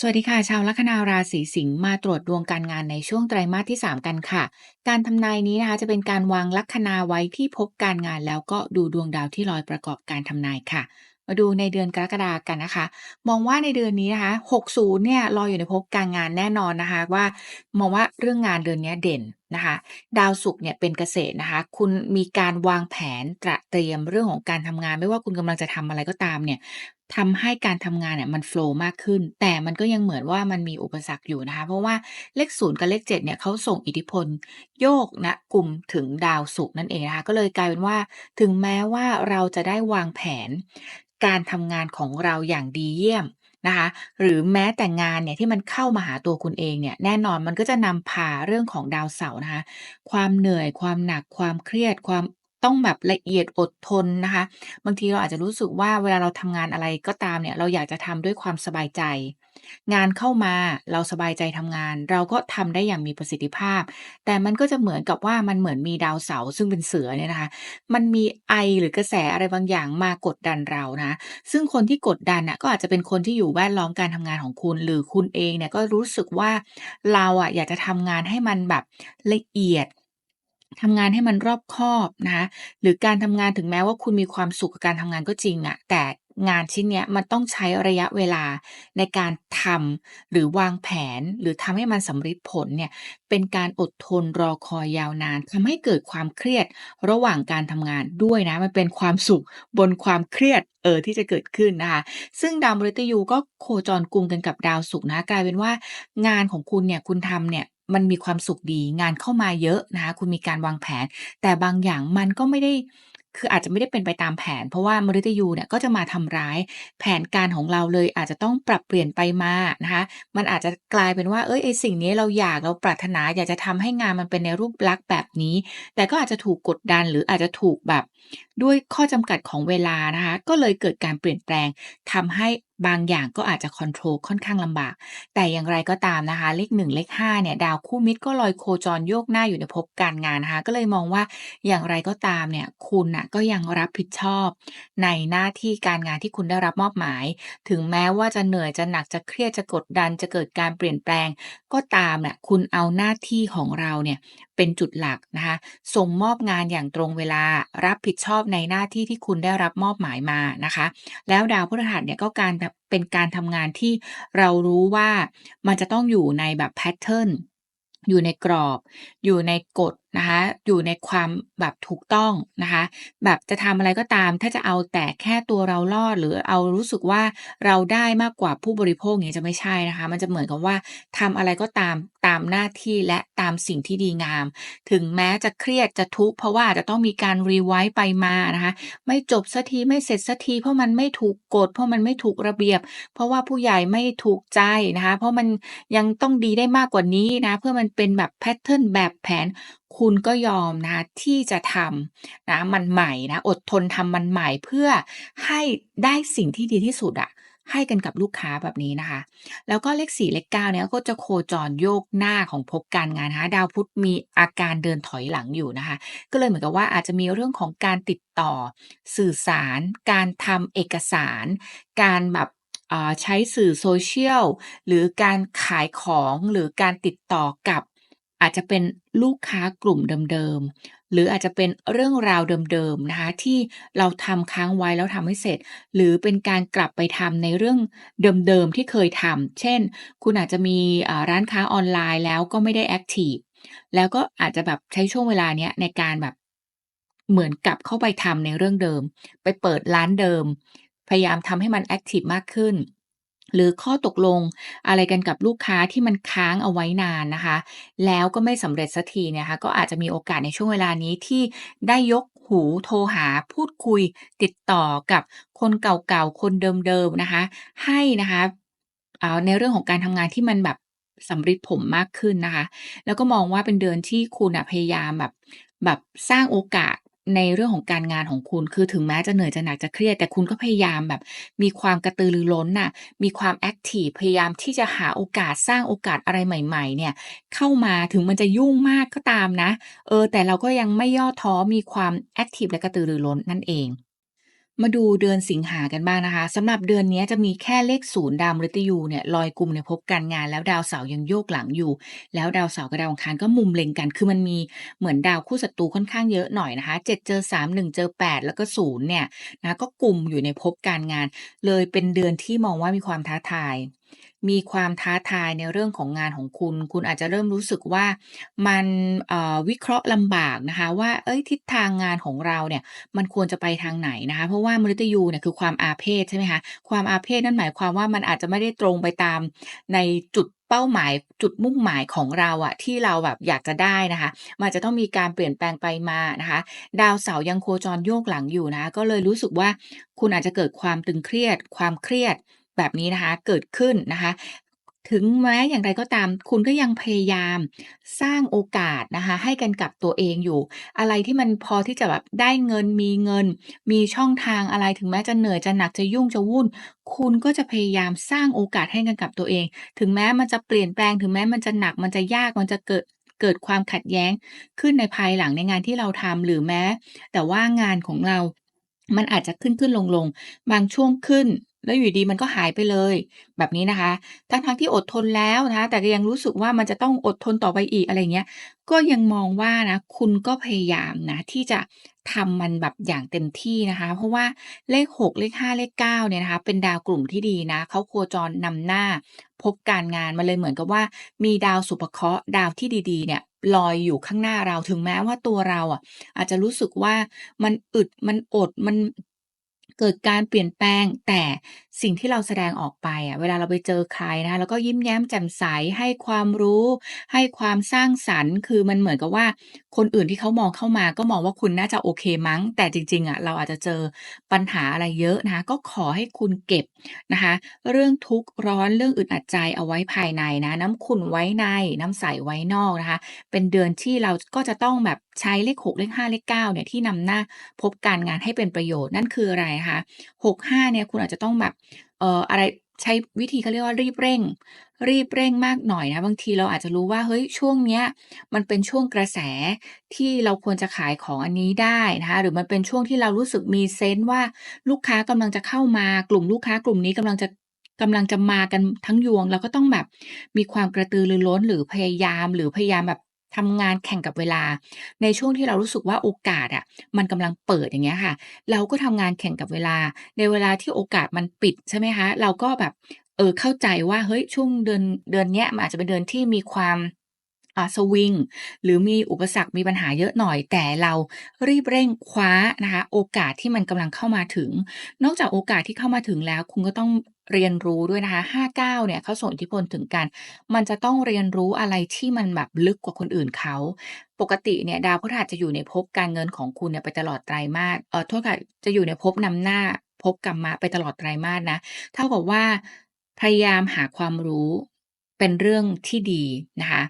สวัสดีค่ะ ชาวลัคนาราศีสิงห์มาตรวจดวงการงานในช่วงไตรมาสที่ 3 กันค่ะ การทำนายนี้นะคะจะเป็นการวางลัคนาไว้ที่พบการงานแล้วก็ดูดวงดาวที่ลอยประกอบการทำนายค่ะ มาดูในเดือนกรกฎากันนะคะ มองว่าในเดือนนี้นะคะ 60 เนี่ยลอยอยู่ในภพการงานแน่นอนนะคะว่า มองว่าเรื่องงานเดือนนี้เด่นนะคะดาวศุกร์เนี่ยเป็นเกษตรนะคะ คุณมีการวางแผนตระเตรียมเรื่องของการทำงาน ไม่ว่าคุณกำลังจะทำอะไรก็ตามเนี่ย ทำให้การทำงานเนี่ยมันโฟลว์มากขึ้น แต่มันก็ยังเหมือนว่ามันมีอุปสรรคอยู่นะคะ เพราะว่าเลข0กับเลข7เนี่ยเขาส่งอิทธิพล โยกนะกลุ่มถึงดาวศุกร์นั่นเองนะคะ ก็เลยกลายเป็นว่า ถึงแม้ว่าเราจะได้วางแผน การทำงานของเราอย่างดีเยี่ยมนะคะหรือแม้แต่งานเนี่ยที่มันเข้ามาหาตัวคุณเองเนี่ยแน่นอนมันก็จะนำพาเรื่องของดาวเสาร์นะคะความเหนื่อยความหนักความเครียดความ ต้องแบบละเอียดอดทนนะคะ บางทีเราอาจจะรู้สึกว่าเวลาเราทำงานอะไรก็ตามเนี่ย เราอยากจะทำด้วยความสบายใจ งานเข้ามาเราสบายใจทำงาน เราก็ทำได้อย่างมีประสิทธิภาพ แต่มันก็จะเหมือนกับว่ามันเหมือนมีดาวเสาร์ซึ่งเป็นเสือเนี่ยนะคะ มันมีไอหรือกระแสอะไรบางอย่างมากดดันเรานะ ซึ่งคนที่กดดันน่ะก็อาจจะเป็นคนที่อยู่แวดล้อมการทำงานของคุณ หรือคุณเองเนี่ยก็รู้สึกว่าเราอะอยากจะทำงานให้มันแบบละเอียด ทำงานให้มันรอบคอบนะคะหรือการทำงานถึงแม้ว่าคุณมีความสุขกับการทำงานก็จริงอะแต่งานชิ้นเนี้ยมันต้องใช้ระยะเวลาในการทำหรือวางแผนหรือทำให้มันสำฤทธิ์ผลเนี่ยเป็นการอดทนรอคอยยาวนานทำให้เกิดความเครียดระหว่างการทำงานด้วยนะ มันเป็นความสุขบนความเครียดเออที่จะเกิดขึ้นนะคะซึ่งดาวมฤตยูก็โคจรกลุ่มกันกับดาวศุกร์นะกลายเป็นว่างานของคุณเนี่ยคุณทำเนี่ย มันมีความสุขดี งานเข้ามาเยอะนะคะคุณมีการวางแผน แต่บางอย่างมันก็ไม่ได้คืออาจจะไม่ได้เป็นไปตามแผน เพราะว่ามฤตยูเนี่ยก็จะมาทำร้าย แผนการของเราเลยอาจจะต้องปรับเปลี่ยนไปมานะคะมันอาจจะกลายเป็นว่าเฮ้ยไอ้สิ่งนี้เราอยากเราปรารถนาอยากจะทำให้งานมันเป็นในรูปลักษณ์แบบนี้ แต่ก็อาจจะถูกกดดันหรืออาจจะถูกแบบ ด้วยข้อจำกัดของเวลานะคะก็เลยเกิดการเปลี่ยนแปลงทำให้ บางอย่างก็อาจจะคอนโทรลค่อนข้างลำบาก แต่อย่างไรก็ตามนะคะ เลข 1 เลข 5 เนี่ย ดาวคู่มิตรก็ลอยโคจรโยกหน้าอยู่ในภพการงานนะคะ ก็เลยมองว่าอย่างไรก็ตามเนี่ย คุณน่ะก็ยังรับผิดชอบ ในหน้าที่การงานที่คุณได้รับมอบหมาย ถึงแม้ว่าจะเหนื่อยจะหนักจะเครียดจะกดดันจะเกิดการเปลี่ยนแปลง ก็ตามน่ะคุณเอาหน้าที่ของเราเนี่ย เป็นจุดหลักนะคะ ส่งมอบงานอย่างตรงเวลารับผิดชอบในหน้าที่ที่คุณได้รับมอบหมายมานะคะ แล้วดาวพฤหัสเนี่ยก็การเป็นการทำงานที่เรารู้ว่ามันจะต้องอยู่ในแบบแพทเทิร์นอยู่ในกรอบ อยู่ในกฎนะคะอยู่ในความแบบถูกต้องนะคะแบบจะทำอะไรก็ตาม ถ้าจะเอาแต่แค่ตัวเรารอด หรือเอารู้สึกว่าเราได้มากกว่าผู้บริโภคอย่างจะไม่ใช่นะคะ มันจะเหมือนกับว่าทำอะไรก็ตามตามหน้าที่และตามสิ่งที่ดีงาม ถึงแม้จะเครียดจะทุกข์เพราะว่าอาจจะต้องมีการ revise ไปมานะคะไม่จบสักทีไม่เสร็จสักทีเพราะมันไม่ถูกกฎเพราะมันไม่ถูกระเบียบ เพราะว่าผู้ใหญ่ไม่ถูกใจนะคะ เพราะมันยังต้องดีได้มากกว่านี้นะ เพื่อมันเป็นแบบแพตเทิร์นแบบแผนคุณก็ยอมนะที่จะทำนะมันใหม่นะอดทนทำมันใหม่เพื่อให้ได้สิ่งที่ดีที่สุดอะให้กันกับลูกค้าแบบนี้นะคะ แล้วก็เลข4เลข9เนี่ยก็จะโคจรโยกหน้าของภพการงานนะคะดาวพุธมีอาการเดินถอยหลังอยู่นะคะ ก็เลยเหมือนกับว่าอาจจะมีเรื่องของการติดต่อสื่อสาร การทำเอกสาร การแบบอ่าใช้สื่อ Social หรือการขายของหรือการติดต่อกับ อาจจะเป็นลูกค้ากลุ่มเดิมๆ หรืออาจจะเป็นเรื่องราวเดิมๆนะคะที่เราทำค้างไว้แล้วทำให้เสร็จ หรือเป็นการกลับไปทำในเรื่องเดิมๆที่เคยทำเช่น คุณอาจจะมีร้านค้าออนไลน์แล้วก็ไม่ได้แอ็กทิฟแล้วก็อาจจะแบบใช้ช่วงเวลาเนี้ยในการแบบเหมือนกลับเข้าไปทำในเรื่องเดิม ไปเปิดร้านเดิม พยายามทำให้มันแอ็กทิฟมากขึ้น หรือข้อตกลงอะไรกันกับลูกค้าที่มันค้างเอาไว้นานนะคะ แล้วก็ไม่สำเร็จสักทีเนี่ยนะคะก็อาจจะมีโอกาสในช่วงเวลานี้ที่ได้ยกหูโทรหาพูดคุยติดต่อกับคนเก่าๆ คนเดิมๆนะคะ ให้นะคะอ่าในเรื่องของการทำงานที่มันแบบสำฤทธิ์ผลมากขึ้นนะคะ แล้วก็มองว่าเป็นเดือนที่คุณพยายามแบบแบบสร้างโอกาส ในเรื่องของการงานของคุณ คือถึงแม้จะเหนื่อยจะหนักจะเครียด แต่คุณก็พยายามแบบ มีความกระตือรือร้นน่ะ มีความแอคทีฟพยายามที่จะหาโอกาสสร้างโอกาสอะไรใหม่ ๆ เนี่ย เข้ามาถึงมันจะยุ่งมากก็ตามนะ เออ แต่เราก็ยังไม่ย่อท้อมีความแอคทีฟและกระตือรือร้นนั่นเอง มาดูเดือนสิงหากันบ้างนะคะสำหรับเดือนนี้จะมีแค่เลขศูนย์ดาวมฤตยูเนี่ยลอยกลุ่มในภพการงาน แล้วดาวเสาร์ยังโยกหลังอยู่ แล้วดาวเสาร์กับดาวอังคารก็มุมเล็งกัน คือมันมีเหมือนดาวคู่ศัตรูค่อนข้างเยอะหน่อยนะคะ7เจอ3 1เจอ8แล้วก็ศูนย์เนี่ยนะก็กลุ่มอยู่ในภพการงาน เลยเป็นเดือนที่มองว่ามีความท้าทาย มีความท้าทายในเรื่องของงานของคุณ คุณอาจจะเริ่มรู้สึกว่ามันวิเคราะห์ลำบากนะคะ ว่าเอ้ยทิศทางงานของเราเนี่ยมันควรจะไปทางไหนนะคะ เพราะว่ามฤตยูเนี่ยคือความอาเพศใช่ไหมคะความอาเพศนั่นหมายความว่ามันอาจจะไม่ได้ตรงไปตามในจุดเป้าหมายจุดมุ่งหมายของเราอะที่เราแบบอยากจะได้นะคะ มันจะต้องมีการเปลี่ยนแปลงไปมานะคะ ดาวเสาร์ยังโคจรโยกหลังอยู่นะ ก็เลยรู้สึกว่าคุณอาจจะเกิดความตึงเครียด ความเครียด แบบนี้นะคะเกิดขึ้นนะคะถึงแม้อย่างไรก็ตาม คุณก็ยังพยายามสร้างโอกาสนะคะ ให้กันกับตัวเองอยู่ อะไรที่มันพอที่จะแบบได้เงินมีเงิน มีช่องทางอะไรถึงแม้จะเหนื่อยจะหนักจะยุ่งจะวุ่น คุณก็จะพยายามสร้างโอกาสให้กันกับตัวเอง ถึงแม้มันจะเปลี่ยนแปลงถึงแม้มันจะหนักมันจะยากมันจะเกิดเกิดความขัดแย้งขึ้นในภายหลังในงานที่เราทำหรือแม้ แต่ว่างานของเรามันอาจจะขึ้นขึ้นลงลง บางช่วงขึ้น แล้วอยู่ดีมันก็หายไปเลย แบบนี้นะคะ ทั้งทั้งที่อดทนแล้วนะคะ แต่ก็ยังรู้สึกว่ามันจะต้องอดทนต่อไปอีกอะไรเงี้ย ก็ยังมองว่านะ คุณก็พยายามนะที่จะทำมันแบบอย่างเต็มที่นะคะ เพราะว่าเลข 6 เลข 5 เลข 9 เนี่ยนะคะ เป็นดาวกลุ่มที่ดีนะเขาโคจรนำหน้า พบการงานมาเลยเหมือนกับว่า มีดาวสุภเคราะห์ดาวที่ดีๆ เนี่ยลอยอยู่ข้างหน้าเราถึงแม้ว่าตัวเราอะอาจจะรู้สึกว่ามันอึดมันอดมัน เกิดการเปลี่ยนแปลง แต่ สิ่งที่เราแสดงออกไปอะเวลาเราไปเจอใครนะคะแล้วก็ยิ้มแย้มแจ่มใสให้ความรู้ ให้ความสร้างสรรค์ คือมันเหมือนกับว่า คนอื่นที่เขามองเข้ามา ก็มองว่าคุณน่าจะโอเคมั้ง แต่จริงๆอะเราอาจจะเจอปัญหาอะไรเยอะนะคะก็ขอให้คุณเก็บนะคะ เรื่องทุกข์ร้อนเรื่องอึดอัดใจเอาไว้ภายในนะ น้ำขุ่นไว้ในน้ำใสไว้นอกนะคะ เป็นเดือนที่เราก็จะต้องแบบใช้เลข6เลข5เลข9เนี่ยที่นำหน้าพบการงานให้เป็นประโยชน์นั่นคืออะไรคะ65เนี่ยคุณอาจจะต้องแบบ เอ่ออะไรใช้วิธีเขาเรียกว่ารีบเร่ง รีบเร่งมากหน่อยนะบางทีเราอาจจะรู้ว่าเฮ้ยช่วงเนี้ยมันเป็นช่วงกระแสที่เราควรจะขายของอันนี้ได้นะคะหรือมันเป็นช่วงที่เรารู้สึกมีเซนส์ว่าลูกค้ากำลังจะเข้ามากลุ่มลูกค้ากลุ่มนี้กำลังจะกำลังจะมากันทั้งยวง เราก็ต้องแบบมีความกระตือรือร้นหรือพยายามหรือพยายามแบบ ทำงานแข่งกับเวลา ในช่วงที่เรารู้สึกว่าโอกาสอะมันกำลังเปิดอย่างเงี้ยค่ะ เราก็ทำงานแข่งกับเวลา ในเวลาที่โอกาสมันปิดใช่ไหมคะ เราก็แบบเออเข้าใจว่าเฮ้ยช่วงเดือนเดือนเนี้ยมันอาจจะเป็นเดือนที่มีความสวิงหรือมีอุปสรรคมีปัญหาเยอะหน่อย แต่เรารีบเร่งคว้านะคะโอกาสที่มันกำลังเข้ามาถึง นอกจากโอกาสที่เข้ามาถึงแล้ว คุณก็ต้อง เรียนรู้ด้วยนะคะ 59 เนี่ยเขาส่งอิทธิพลถึงกัน มันจะต้องเรียนรู้อะไรที่มันแบบลึกกว่าคนอื่นเขา ปกติเนี่ยดาวพฤหัสจะอยู่ในภพการเงินของคุณเนี่ยไปตลอดไตรมาส เออโทษค่ะ จะอยู่ในภพนำหน้าภพกรรมะไปตลอดไตรมาสนะ เท่ากับว่าพยายามหาความรู้เป็นเรื่องที่ดีนะคะ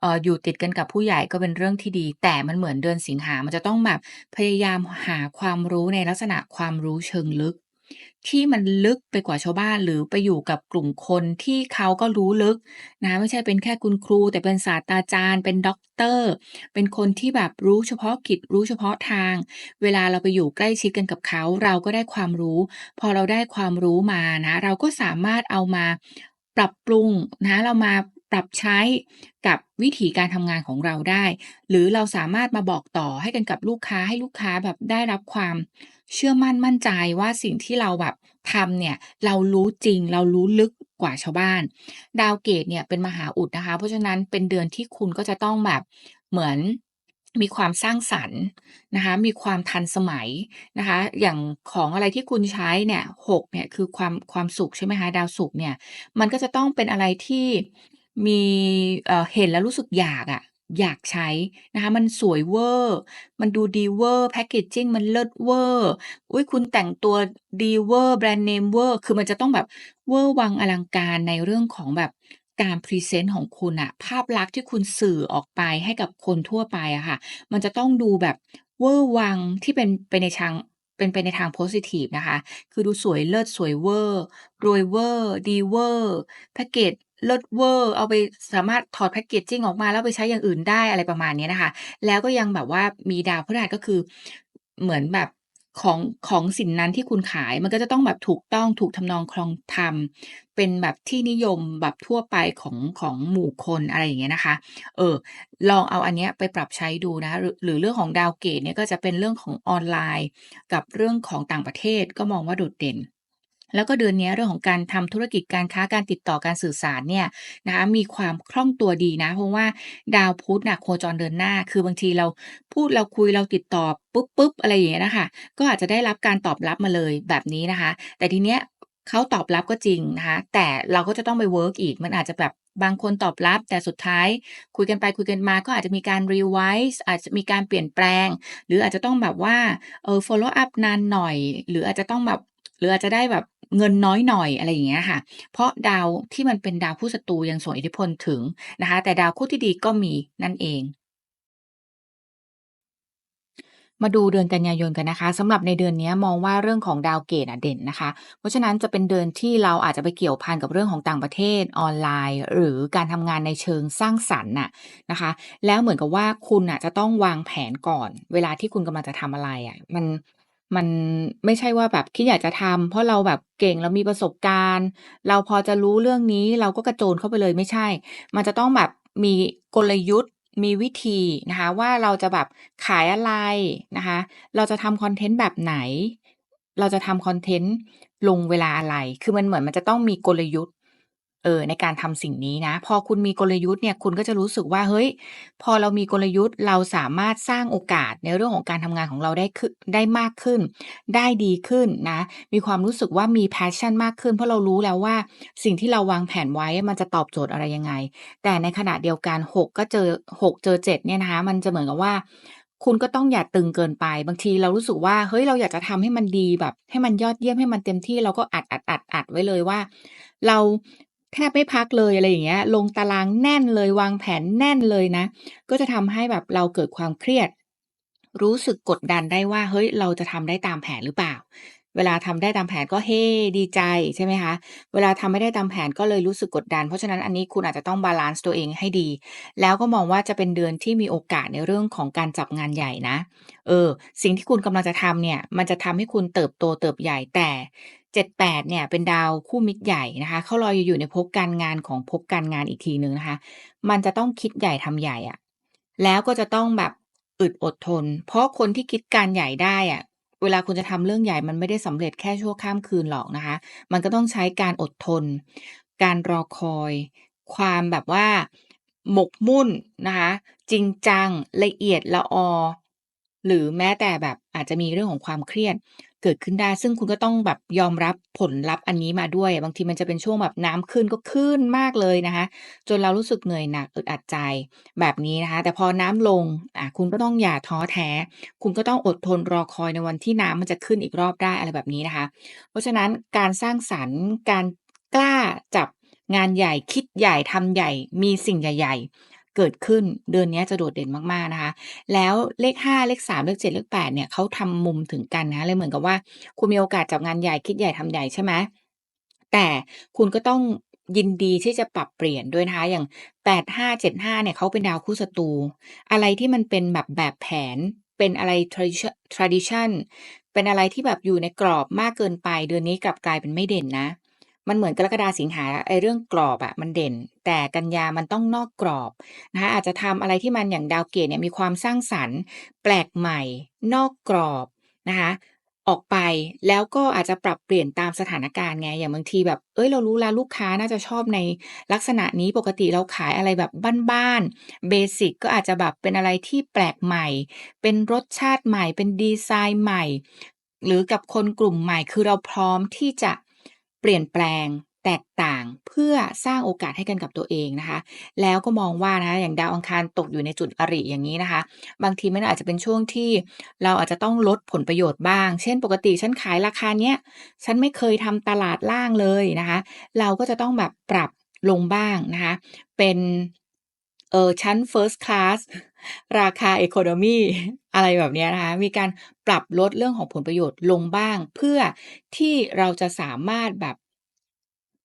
เอออยู่ติดกันกับผู้ใหญ่ก็เป็นเรื่องที่ดี แต่มันเหมือนเดือนสิงหา มันจะต้องแบบพยายามหาความรู้ในลักษณะความรู้เชิงลึก ที่มันลึกไปกว่าชาวบ้าน หรือไปอยู่กับกลุ่มคนที่เขาก็รู้ลึกนะไม่ใช่เป็นแค่คุณครู แต่เป็นศาสตราจารย์ เป็นด็อกเตอร์ เป็นคนที่แบบรู้เฉพาะกิจรู้เฉพาะทาง เวลาเราไปอยู่ใกล้ชิดกันกับเขา เราก็ได้ความรู้ พอเราได้ความรู้มานะ เราก็สามารถเอามาปรับปรุงนะเรามา ปรับใช้กับวิธีการทำงานของเราได้ หรือเราสามารถมาบอกต่อให้กันกับลูกค้าให้ลูกค้าแบบได้รับความเชื่อมั่นมั่นใจว่าสิ่งที่เราแบบทำเนี่ยเรารู้จริงเรารู้ลึกกว่าชาวบ้าน ดาวเกตเนี่ยเป็นมหาอุดนะคะ เพราะฉะนั้นเป็นเดือนที่คุณก็จะต้องแบบเหมือนมีความสร้างสรรค์นะคะ มีความทันสมัยนะคะ อย่างของอะไรที่คุณใช้เนี่ยหกเนี่ยคือความความสุขใช่ไหมคะดาวสุขเนี่ย มันก็จะต้องเป็นอะไรที่ มี เอ่อ เห็นแล้วรู้สึกอยากอะ อยากใช้นะคะ มันสวยเวอร์ มันดูดีเวอร์ แพคเกจจิ้งมันเลิศเวอร์ อุ้ยคุณแต่งตัวดีเวอร์ แบรนด์เนมเวอร์ คือมันจะต้องแบบเวอร์วังอลังการในเรื่องของแบบการพรีเซนต์ของคุณอะภาพลักษณ์ที่คุณสื่อออกไปให้กับคนทั่วไปอะค่ะ มันจะต้องดูแบบเวอร์วังที่เป็นไปในทาง เป็นไปในทางโพสิทีฟนะคะ คือดูสวยเลิศ สวยเวอร์ รวยเวอร์ ดีเวอร์ แพ็กเกจ เลิศเวอร์เอาไปสามารถถอดแพ็กเกจจิ้งออกมา แล้วไปใช้อย่างอื่นได้อะไรประมาณนี้นะคะ แล้วก็ยังแบบว่ามีดาวพฤหัสก็คือเหมือนแบบของของสิ่งนั้นที่คุณขายมันก็จะต้องแบบถูกต้องถูกทำนองคลองธรรม เป็นแบบที่นิยมแบบทั่วไปของของหมู่คนอะไรอย่างเงี้ยนะคะ เออ ลองเอาอันเนี้ยไปปรับใช้ดูนะ หรหรือเรื่องของดาวเกตเนี่ยก็จะเป็นเรื่องของออนไลน์ กับเรื่องของต่างประเทศก็มองว่าโดดเด่น แล้วก็เดือนนี้เรื่องของการทำธุรกิจการค้าการติดต่อการสื่อสารเนี่ยนะคะมีความคล่องตัวดีนะ เพราะว่าดาวพุธน่ะโคจรเดินหน้า คือบางทีเราพูดเราคุยเราติดต่อปุ๊บๆอะไรอย่างเงี้ยนะคะก็อาจจะได้รับการตอบรับมาเลยแบบนี้นะคะ แต่ทีเนี้ยเขาตอบรับก็จริงนะคะ แต่เราก็จะต้องไปเวิร์กอีก มันอาจจะแบบบางคนตอบรับ แต่สุดท้ายคุยกันไปคุยกันมาก็อาจจะมีการ revise อาจจะมีการเปลี่ยนแปลง หรืออาจจะต้องแบบว่าเออ follow up นานหน่อย หรืออาจจะต้องแบบหรืออาจจะได้แบบ เงินน้อยหน่อยอะไรอย่างเงี้ยค่ะ เพราะดาวที่มันเป็นดาวคู่ศัตรูยังส่งอิทธิพลถึงนะคะ แต่ดาวคู่ที่ดีก็มีนั่นเอง มาดูเดือนกันยายนกันนะคะสำหรับในเดือนนี้มองว่าเรื่องของดาวเกตอะเด่นนะคะ เพราะฉะนั้นจะเป็นเดือนที่เราอาจจะไปเกี่ยวพันกับเรื่องของต่างประเทศออนไลน์ หรือการทำงานในเชิงสร้างสรรค์น่ะนะคะ แล้วเหมือนกับว่าคุณน่ะจะต้องวางแผนก่อน เวลาที่คุณกำลังจะทำอะไรอะมัน มันไม่ใช่ว่าแบบคิดอยากจะทำเพราะเราแบบเก่งเรามีประสบการณ์ เราพอจะรู้เรื่องนี้เราก็กระโจนเข้าไปเลยไม่ใช่ มันจะต้องแบบมีกลยุทธ์มีวิธีนะคะ ว่าเราจะแบบขายอะไรนะคะ เราจะทำคอนเทนต์แบบไหน เราจะทำคอนเทนต์ลงเวลาอะไร คือมันเหมือนมันจะต้องมีกลยุทธ์ เออในการทำสิ่งนี้นะ พอคุณมีกลยุทธ์เนี่ยคุณก็จะรู้สึกว่าเฮ้ย พอเรามีกลยุทธ์เราสามารถสร้างโอกาสในเรื่องของการทำงานของเราได้คึได้มากขึ้น ได้ดีขึ้นนะ มีความรู้สึกว่ามี passion มากขึ้น เพราะเรารู้แล้วว่าสิ่งที่เราวางแผนไว้มันจะตอบโจทย์อะไรยังไง แต่ในขณะเดียวกัน 6 ก็เจอ 6 เจอ 7 เนี่ยนะคะมันจะเหมือนกับว่าคุณก็ต้องอย่าตึงเกินไป บางทีเรารู้สึกว่าเฮ้ยเราอยากจะทำให้มันดีแบบ ให้มันยอดเยี่ยมให้มันเต็มที่เราก็อัดๆๆๆไว้เลยว่า เรา แทบไม่พักเลยอะไรอย่างเงี้ย ลงตารางแน่นเลยวางแผนแน่นเลยนะ ก็จะทำให้แบบเราเกิดความเครียด รู้สึกกดดันได้ว่าเฮ้ยเราจะทำได้ตามแผนหรือเปล่า เวลาทำได้ตามแผนก็เฮ้ดีใจใช่ไหมคะ เวลาทำไม่ได้ตามแผนก็เลยรู้สึกกดดัน เพราะฉะนั้นอันนี้คุณอาจจะต้องบาลันซ์ตัวเองให้ดี แล้วก็มองว่าจะเป็นเดือนที่มีโอกาสในเรื่องของการจับงานใหญ่นะ เออ สิ่งที่คุณกำลังจะทำเนี่ย มันจะทำให้คุณเติบโตเติบใหญ่แต่ 7-8เนี่ยเป็นดาวคู่มิตรใหญ่นะคะ เขารออยู่ในภพการงานของภพการงานอีกทีหนึ่งนะคะ มันจะต้องคิดใหญ่ทำใหญ่อะแล้วก็จะต้องแบบอึดอดทน เพราะคนที่คิดการใหญ่ได้อะเวลาคุณจะทำเรื่องใหญ่มันไม่ได้สำเร็จแค่ชั่วข้ามคืนหรอกนะคะ มันก็ต้องใช้การอดทน การรอคอย ความแบบว่าหมกมุ่นนะคะ จริงจังละเอียดละออหรือแม้แต่แบบอาจจะมีเรื่องของความเครียด เกิดขึ้นได้ ซึ่งคุณก็ต้องแบบยอมรับผลลัพธ์อันนี้มาด้วย บางทีมันจะเป็นช่วงแบบน้ำขึ้นก็ขึ้นมากเลยนะคะ จนเรารู้สึกเหนื่อยหนักอึดอัดใจแบบนี้นะคะ แต่พอน้ำลงอ่าคุณก็ต้องอย่าท้อแท้ คุณก็ต้องอดทนรอคอยในวันที่น้ำมันจะขึ้นอีกรอบได้อะไรแบบนี้นะคะ เพราะฉะนั้นการสร้างสรรค์การกล้าจับงานใหญ่คิดใหญ่ทำใหญ่มีสิ่งใหญ่ ๆ เกิดขึ้นเดือนนี้จะโดดเด่นมากๆนะคะ แล้วเลข 5 เลข 3 เลข 7 เลข 8 เนี่ยเขาทำมุมถึงกันนะเลยเหมือนกับว่า คุณมีโอกาสจับงานใหญ่คิดใหญ่ทำใหญ่ใช่ไหมแต่คุณก็ต้องยินดีที่จะปรับเปลี่ยนด้วยนะคะอย่าง 8575 เนี่ยเขาเป็นดาวคู่ศัตรูอะไรที่มันเป็นแบบแบบแผนเป็นอะไร tradition เป็นอะไรที่แบบอยู่ในกรอบมากเกินไป เดือนนี้กลับกลายเป็นไม่เด่นนะ มันเหมือนกรกฎาสิงหาไอเรื่องกรอบอะมันเด่น แต่กันยามันต้องนอกกรอบนะคะอาจจะทำอะไรที่มันอย่างดาวเกตเนี่ยมีความสร้างสรรค์ แปลกใหม่ นอกกรอบนะคะออกไปแล้วก็อาจจะปรับเปลี่ยนตามสถานการณ์ไงอย่างบางทีแบบเฮ้ยเรารู้แล้วลูกค้าน่าจะชอบในลักษณะนี้ปกติเราขายอะไรแบบบ้านๆเบสิกก็อาจจะแบบเป็นอะไรที่แปลกใหม่ เป็นรสชาติใหม่ เป็นดีไซน์ใหม่ หรือกับคนกลุ่มใหม่คือเราพร้อมที่จะ เปลี่ยนแปลงแตกต่างเพื่อสร้างโอกาสให้กันกับตัวเองนะคะ แล้วก็มองว่านะะอย่างดาวอังคารตกอยู่ในจุดอริอย่างงี้นะคะ บางทีมันอาจจะเป็นช่วงที่เราอาจจะต้องลดผลประโยชน์บ้าง เช่น ปกติฉันขายราคาเนี้ยฉันไม่เคยทำตลาดล่างเลยนะคะ เราก็จะต้องแบบปรับลงบ้างนะคะ เป็นเออชั้น First Class ราคาเอคโนมีอะไรแบบนี้นะคะ มีการปรับลดเรื่องของผลประโยชน์ลงบ้าง เพื่อที่เราจะสามารถแบบ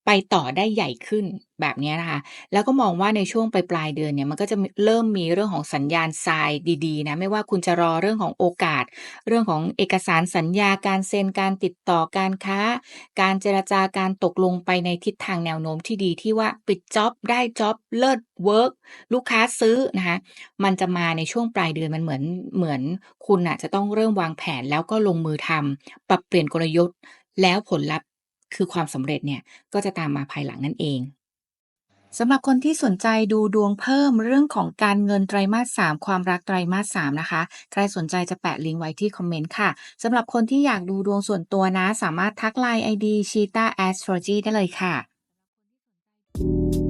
ไปต่อได้ใหญ่ขึ้นแบบนี้นะคะ แล้วก็มองว่าในช่วงปลายๆเดือนเนี่ยมันก็จะเริ่มมีเรื่องของสัญญาณทรายดีๆนะไม่ว่าคุณจะรอเรื่องของโอกาส เรื่องของเอกสารสัญญาการเซ็นการติดต่อการค้า การเจรจาการตกลงไปในทิศทางแนวโน้มที่ดีที่ว่าปิดจ็อบได้จ็อบเลิศเวิร์กลูกค้าซื้อนะคะมันจะมาในช่วงปลายเดือนมันเหมือนเหมือนคุณน่ะจะต้องเริ่มวางแผนแล้วก็ลงมือทำปรับเปลี่ยนกลยุทธ์แล้วผลลัพธ์ คือความสำเร็จเนี่ยก็จะตามมาภายหลังนั่นเองสำหรับคนที่สนใจดูดวงเพิ่มเรื่องของการเงินไตรมาส 3 ความรักไตรมาส 3 นะคะ ใครสนใจจะแปะลิงก์ไว้ที่คอมเมนต์ค่ะสำหรับคนที่อยากดูดวงส่วนตัวนะ สามารถทักไลน์ ID Cheetah Astrology ได้เลยค่ะ